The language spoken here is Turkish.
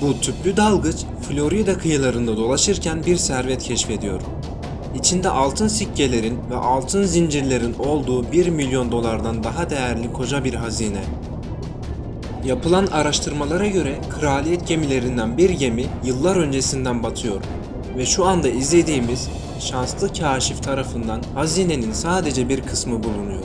Bu tüplü dalgıç Florida kıyılarında dolaşırken bir servet keşfediyor. İçinde altın sikkelerin ve altın zincirlerin olduğu 1 milyon dolardan daha değerli koca bir hazine. Yapılan araştırmalara göre kraliyet gemilerinden bir gemi yıllar öncesinden batıyor ve şu anda izlediğimiz şanslı kaşif tarafından hazinenin sadece bir kısmı bulunuyor.